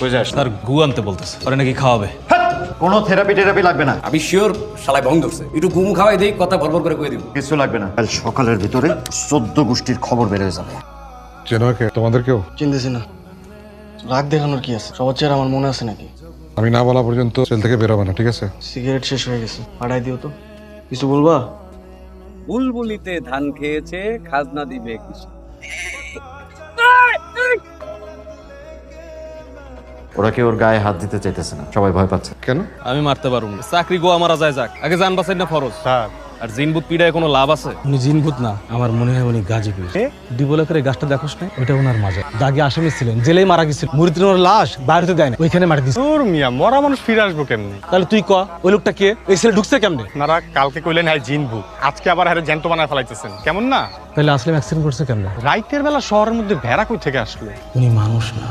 কই যাস তার গু আনতে বলতেছে। ওরা নাকি খাওয়াবে? কোনো থেরাপি টেরাপি লাগবে না। আমি শিওর শালাই ভং ধরছে একটু গুমু খাওয়াই দিই কথা বরবর করে কয়ে দিব। কিছু লাগবে না। কাল সকালের ভিতরে চোদ্দ গোষ্ঠীর খবর বের হয়ে যাবে। চেনকে তোমাদেরকেও চিনতেছি না। রাগ দেখানোর কি আছে? সবার আমার মনে আছে নাকি? আমি না বলা পর্যন্ত সেল থেকে বেরোবে না ঠিক আছে? সিগারেট শেষ হয়ে গেছে। পাঠাই দিও তো। কিছু বলবা? বুলবুলিতে ধান খেয়েছে খাজনা দিবে কিছু ওরা কেউ ওর গায়ে হাত দিতে চাইতেছে না। সবাই ভয় পাচ্ছে। কেন? আমি মারতে পারব না। চাকরি গোয়া মারা যায় যাক। আগে জান বাঁচাই না ফরজ আর জিনবুত পিড়ায় কোনো লাভ আছে? উনি জিনভূত না আমার মনে হয় উনি গাজীপুর ডিবলকের এই গাছটা দেখোস না ওইটা ওনার মাজা দাগে আসামি ছিলেন জেলেই মারা গেছিল। মুরিদিন ওর লাশ বাড়িতে দেয় না ওইখানে মারি দিচ্ছে তোর মিয়া মরা মানুষ ফিরে আসব কেমনি? তাহলে তুই ক ওই লোকটা কে? এই ছেলে ঢুকছে কেমনে? আপনারা কালকে কইলেন হ্যাঁ জিনবু আজকে আবার হ্যাঁ জ্যান্ত বানায় ফেলাইতেছেন। কেমন না? তাহলে আসলে অ্যাক্সিডেন্ট করছে কেমনে? রাইতের বেলা শহরের মধ্যে ভেড়া কই থেকে আসলো? উনি মানুষ না।